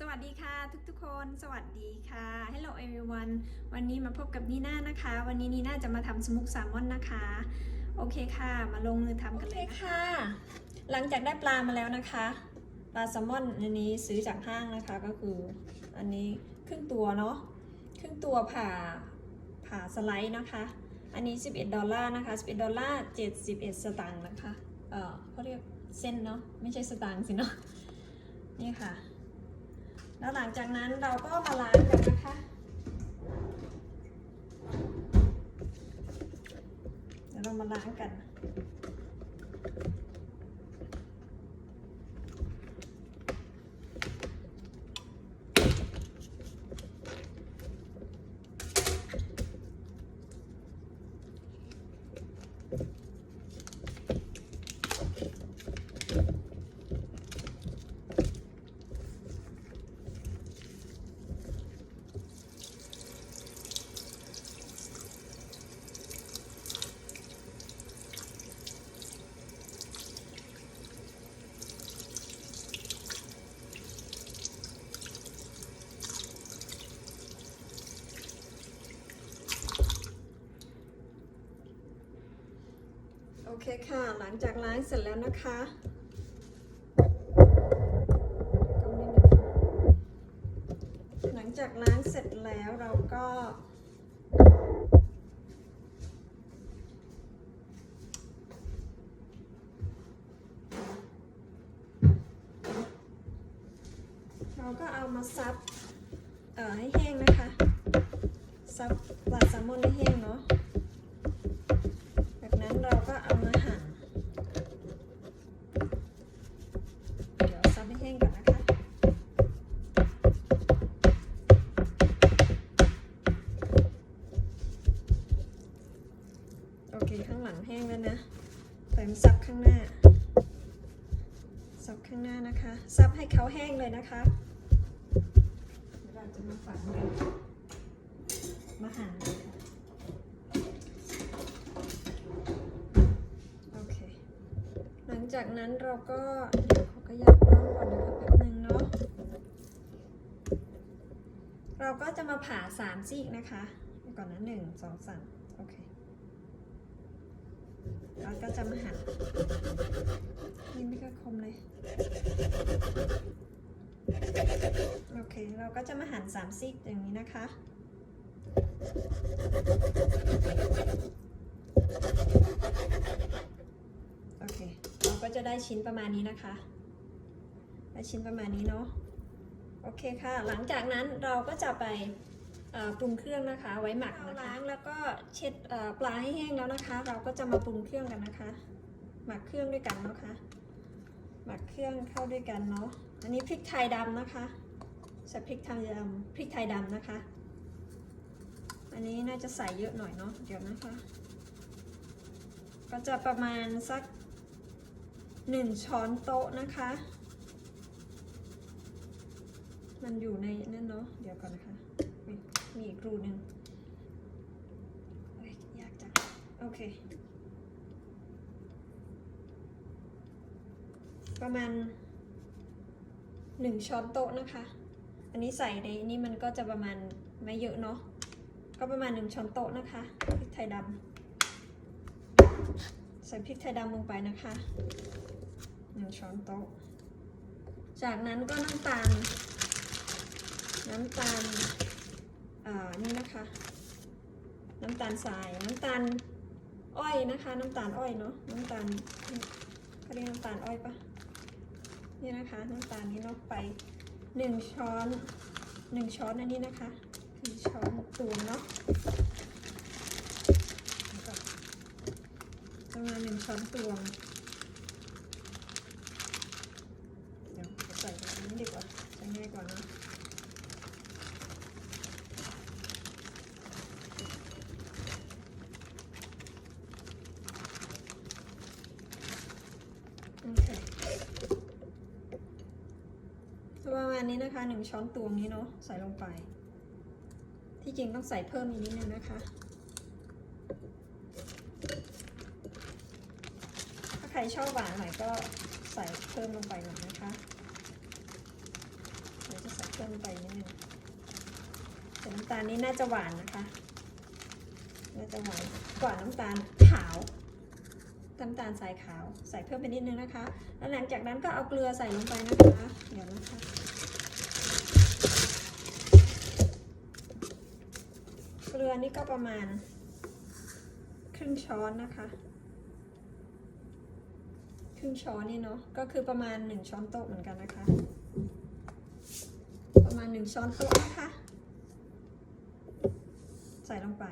สวัสดีค่ะทุกๆคน สวัสดีค่ะ Hello everyone วันนี้มาพบกับนีน่านะคะ วันนี้นีน่าจะมาทำสมุกแซลมอนนะคะ โอเคค่ะ มาลงมือทำกันเลยนะคะหลังจากได้ปลามาแล้วนะคะ ปลาแซลมอนอันนี้ซื้อจากห้างนะคะก็คืออันนี้ครึ่งตัวเนาะครึ่งตัวผ่าผ่าสไลด์นะคะ อันนี้ 11 ดอลลาร์นะคะ 11 ดอลลาร์ 71 สตางค์นะคะ เออเขาเรียกเส้นเนาะไม่ใช่สตางค์สิเนาะนี่ค่ะ แล้วหลังจากนั้นเราก็มาล้างกันนะคะ เดี๋ยวเรามาล้างกัน อเคค่ะ หลังจากล้างเสร็จแล้วนะคะหลังจากล้างเสร็จแล้วเราก็ เราก็เอามาซับเอ่อให้แห้งนะคะ ซับปลาแซลมอนให้แห้งเนาะ แห้งเลยนะคะเราจะมาฝังกันมาหั่นโอเค หลังจากนั้นเราก็เดี๋ยวเขาก็ยัดกล้องก่อนนะคะแป๊บนึงเนาะ เราก็จะมาผ่าสามซีกนะคะ ก่อนนะหนึ่งสองสามโอเคเราก็จะมาหั่นนี่ไม่ก็คมเลย โอเค เราก็จะมาหั่นสามซีกอย่างนี้นะคะ โอเค เราก็จะได้ชิ้นประมาณนี้นะคะ ได้ชิ้นประมาณนี้เนาะ โอเคค่ะ หลังจากนั้นเราก็จะไปปรุงเครื่องนะคะ ไว้หมักนะคะล้างแล้วก็เช็ดปลาให้แห้งแล้วนะคะ เราก็จะมาปรุงเครื่องกันนะคะ หมักเครื่องด้วยกันเนาะคะหมักเครื่องเข้าด้วยกันเนาะ อันนี้พริกไทยดำนะคะ ใส่พริกไทยดำพริกไทยดำนะคะ อันนี้น่าจะใส่เยอะหน่อยเนาะเดี๋ยวนะคะ ก็จะประมาณสักหนึ่งช้อนโต๊ะนะคะ มันอยู่ในนั่นเนาะเดี๋ยวก่อนนะคะ มีมีอีกรูหนึ่งยยากจังโอเค ประมาณหนึ่งช้อนโต๊ะนะคะ อันนี้ใส่ในนี่มันก็จะประมาณไม่เยอะเนาะ ก็ประมาณหนึ่งช้อนโต๊ะนะคะ พริกไทยดำ ใส่พริกไทยดำลงไปนะคะหนึ่งช้อนโต๊ะ จากนั้นก็น้ำตาล น้ำตาล อ่า นี่นะคะ น้ำตาลทราย น้ำตาลอ้อยนะคะ น้ำตาลอ้อยเนาะ น้ำตาลเขาเรียกน้ำตาลอ้อยปะนี่นะคะ น้ำตาลนี้เนาะไป หนึ่งช้อนหนึ่งช้อนอันนี้นะคะหนึ่งช้อนตูนเนาะประมาณหนึ่งช้อนตวง เดี๋ยวใส่ตรงนี้ดีกว่าใส่ง่ายกว่านะโอเคประ มาณนี้นะคะหนึ่งช้อนตวงนี้เนาะใส่ลงไป ที่จริงต้องใส่เพิ่มอีกนิดนึงนะคะถ้าใครชอบหวานหน่อยก็ใส่เพิ่มลงไปหน่อยนะคะเดี๋ยวจะใส่เพิ่มไปนิดนึงแต่น้ำตาลนี้น่าจะหวานนะคะน่าจะหวานกว่าน้ำตาลขาวน้ำตาลทรายขาวใส่เพิ่มไปนิดนึงนะคะ แล้วหลังจากนั้นก็เอาเกลือใส่ลงไปนะคะ เดี๋ยวนะคะ กลือนี่ก็ประมาณ ครึ่งช้อนนะคะ ครึ่งช้อนนี่เนาะก็คือประมาณหนึ่งช้อนโต๊ะเหมือนกันนะคะ ประมาณหนึ่งช้อนโต๊ะนะคะ ใส่ลงไป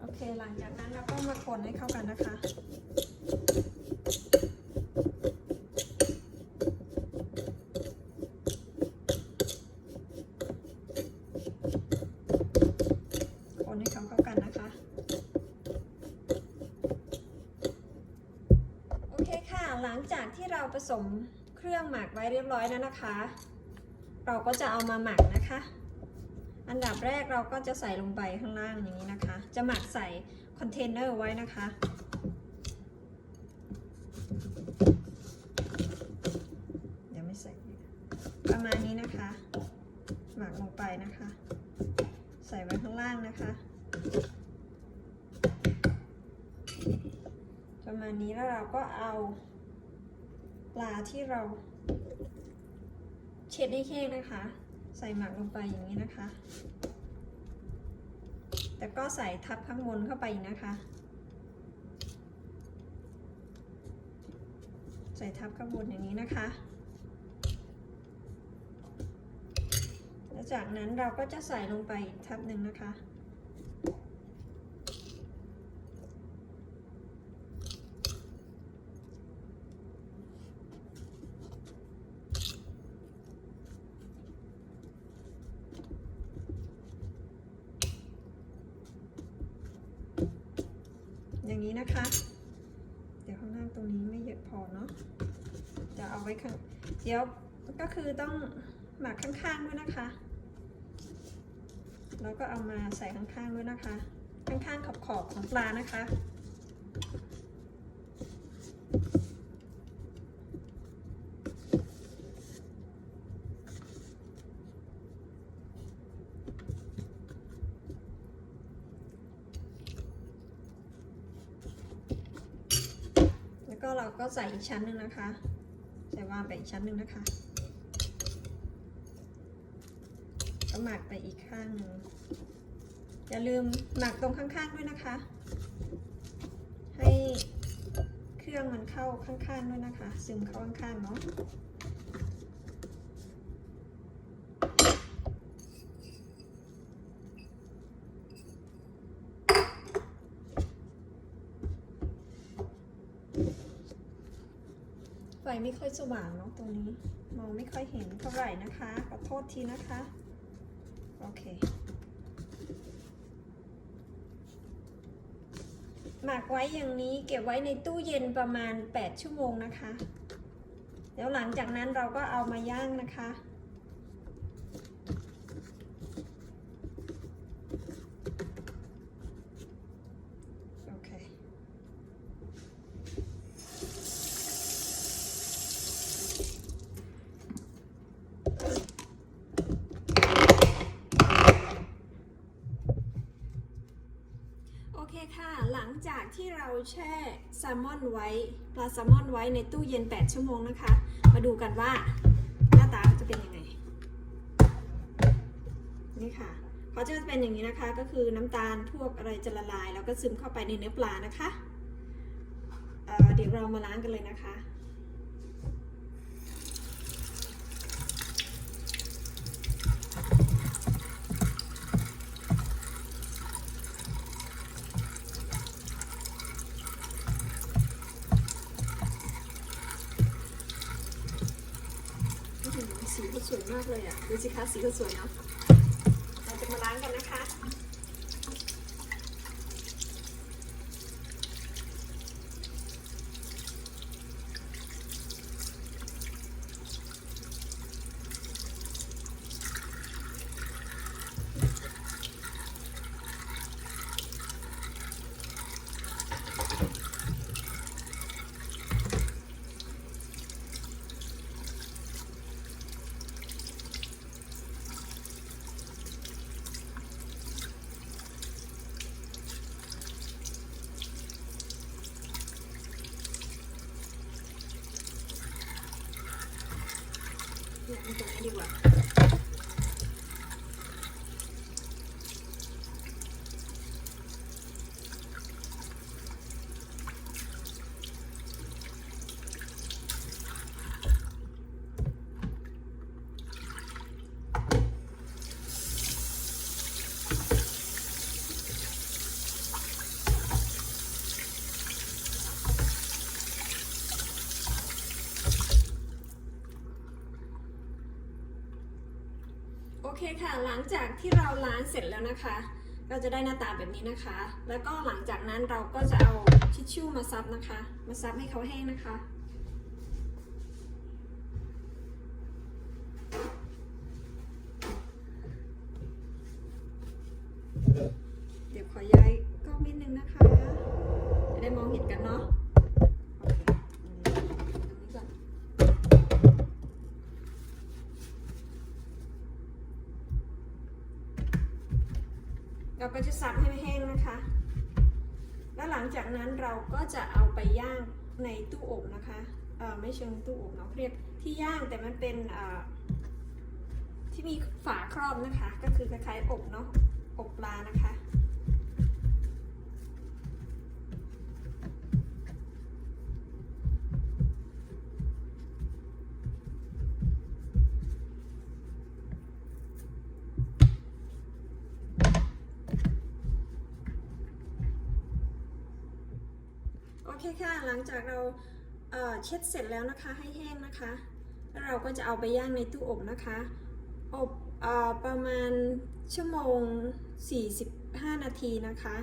โอเคหลังจากนั้นเราก็มาคนให้เข้ากันนะคะ คนให้เขาเข้ากันนะคะ โอเค่ะ หลังจากที่เราผสมเครื่องหมักไว้เรียบร้อยแล้วนะคะ เราก็จะเอามาหมักนะคะ อันดับแรกเราก็จะใส่ลงไปข้างล่างอย่างนี้นะคะ จะหมักใส่คอนเทนเนอร์ไว้นะคะเดี๋ยวไม่ใส่ประมาณนี้นะคะ หมักลงไปนะคะ ใส่ไว้ข้างล่างนะคะ ประมาณนี้แล้วเราก็เอาปลาที่เราเช็ดให้แห้งนะคะ ใส่หมักลงไปอย่างนี้นะคะ แต่ก็ใส่ทับข้างบนเข้าไปนะคะ ใส่ทับข้างบนอย่างนี้นะคะ แล้วจากนั้นเราก็จะใส่ลงไปอีกทับหนึ่งนะคะ นี้นะคะ เดี๋ยวข้างล่างตรงนี้ไม่เยอะพอเนาะจะเอาไว้ข้างเดี๋ยวก็คือต้องหมักข้างๆด้วยนะคะ แล้วก็เอามาใส่ข้างๆด้วยนะคะ ข้างๆขอบๆของปลานะคะ แล้ว ก็เราก็ใส่อีกชั้นหนึ่งนะคะ ใส่วางไปอีกชั้นหนึ่งนะคะก็หมักไปอีกข้างหนึ่งอย่าลืมหมักตรงข้างๆด้วยนะคะ ให้เครื่องมันเข้าข้างๆด้วยนะคะ ซึมเข้าข้างๆเนาะ ไฟไม่ค่อยสว่างเนาะตรงนี้ มองไม่ค่อยเห็นเท่าไหร่นะคะขอโทษทีนะคะ โอเค หมักไว้อย่างนี้เก็บไว้ในตู้เย็นประมาณ 8 ชั่วโมงนะคะ แล้วหลังจากนั้นเราก็เอามาย่างนะคะ โอเค โอเคค่ะ หลัง จากที่เราแช่แซลมอนไว้ปลาแซลมอนไว้ในตู้เย็น 8 ชั่วโมงนะคะ มาดูกันว่าหน้าตาจะเป็นยังไง นี่ค่ะเขาจะเป็นอย่างนี้นะคะ ก็คือน้ำตาลพวกอะไรจะละลาย แล้วก็ซึมเข้าไปในเนื้อปลานะคะเเดี๋ยวเรามาล้างกันเลยนะคะ อื้อหือสีเขาสวยมากเลยอะ ดูสิคะสีก็สวยเนาะเราจะมาล้างกันนะคะ не так поняла. เคค่ะ หลังจากที่เราล้างเสร็จแล้วนะคะเราจะได้หน้าตาแบบนี้นะคะ แล้วก็หลังจากนั้นเราก็จะเอาทิชชู่มาซับนะคะ มาซับให้เขาแห้งนะคะ เดี๋ยวขอย้ายกล้องนิดนึงนะคะ จะได้มองเห็นกันเนาะโอเคตรงนี้ก่อน เรา ก็จะซับให้แห้งนะคะ แล้วหลังจากนั้นเราก็จะเอาไปย่างในตู้อบนะคะเอ่อไม่เชิงตู้อบเนาะเรียกที่ย่างแต่มันเป็นเอ่อที่มีฝาครอบนะคะ ก็คือคล้ายๆอบเนาะอบปลานะคะ จากเราเเช็ดเสร็จแล้วนะคะให้แห้งนะคะ แล้วเราก็จะเอาไปย่างในตู้อบนะคะ อบออประมาณชั่วโมง 45 นาทีนะคะ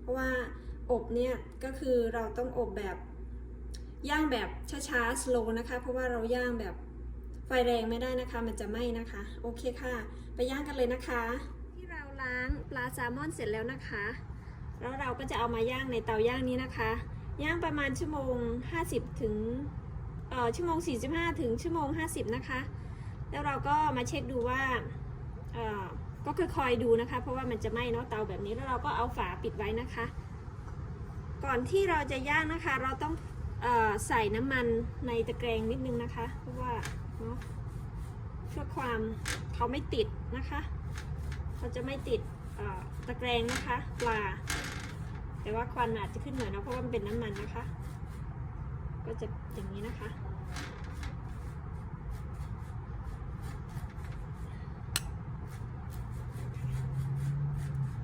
เพราะว่าอบเนี่ยก็คือเราต้องอบแบบย่างแบบช้าๆ slow นะคะ เพราะว่าเราย่างแบบไฟแรงไม่ได้นะคะ มันจะไหม้นะคะ โอเคค่ะ ไปย่างกันเลยนะคะ ที่เราล้างปลาแซลมอนเสร็จแล้วนะคะ แล้วเราก็จะเอามาย่างในเตาย่างนี้นะคะ ย่างประมาณชั่วโมง 50 ถึงเอ่อชั่วโมง 45 ถึงชั่วโมง 50 นะคะ แล้วเราก็มาเช็คดูว่าเอ่อก็คือคอยดูนะคะ เพราะว่ามันจะไหม้เนาะเตาแบบนี้แล้วเราก็เอาฝาปิดไว้นะคะ ก่อนที่เราจะย่างนะคะ เราต้องออใส่น้ำมันในตะแกรงนิดนึงนะคะ เพราะว่าเนาะเพื่อความเขาไม่ติดนะคะ เขาจะไม่ติดตะแกรงนะคะปลา แต่ว่าควันอาจจะขึ้นหน่อยนะเพราะว่ามันเป็นน้ำมันนะคะ ก็จะอย่างนี้นะคะ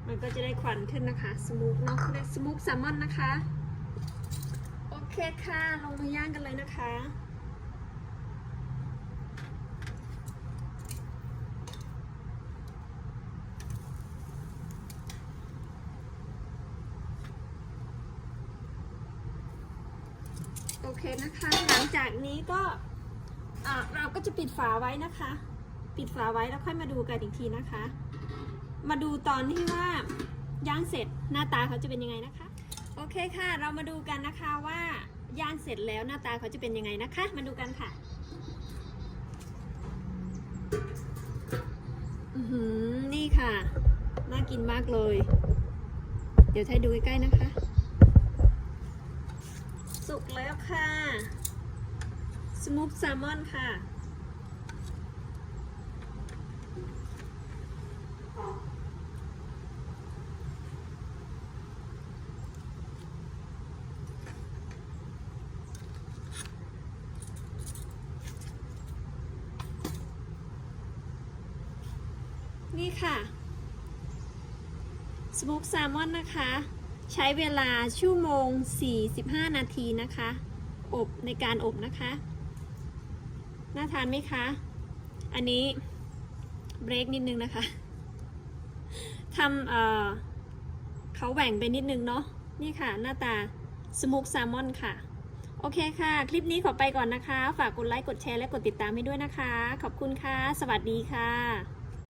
มันก็จะได้ควันขึ้นนะคะสมูกเนาะเรียกสมูกแซลมอนนะคะ โอเคค่ะ ลงมาย่างกันเลยนะคะ โอเคนะคะ หลังจากนี้ก็เราก็จะปิดฝาไว้นะคะ ปิดฝาไว้แล้วค่อยมาดูกันอีกทีนะคะ มาดูตอนที่ว่าย่างเสร็จหน้าตาเขาจะเป็นยังไงนะคะ โอเคค่ะ เรามาดูกันนะคะว่าย่างเสร็จแล้วหน้าตาเขาจะเป็นยังไงนะคะ มาดูกันค่ะอือนี่ค่ะ น่ากินมากเลย เดี๋ยวให้ดูใกล้ๆนะคะ สุกแล้วค่ะสมูกแซลมอนค่ะนี่ค่ะ สมุกแซลมอนนะคะ ใช้เวลาชั่วโมง 45 นาทีนะคะ อบในการอบนะคะ น่าทานไหมคะ อันนี้เบรกนิดนึงนะคะทำเอ่อเขาแหว่งไปนิดนึงเนาะ นี่ค่ะ หน้าตาสมุกแซลมอนค่ะ โอเคค่ะ คลิปนี้ขอไปก่อนนะคะ ฝากกดไลค์ กดแชร์ และกดติดตามให้ด้วยนะคะ ขอบคุณค่ะ สวัสดีค่ะ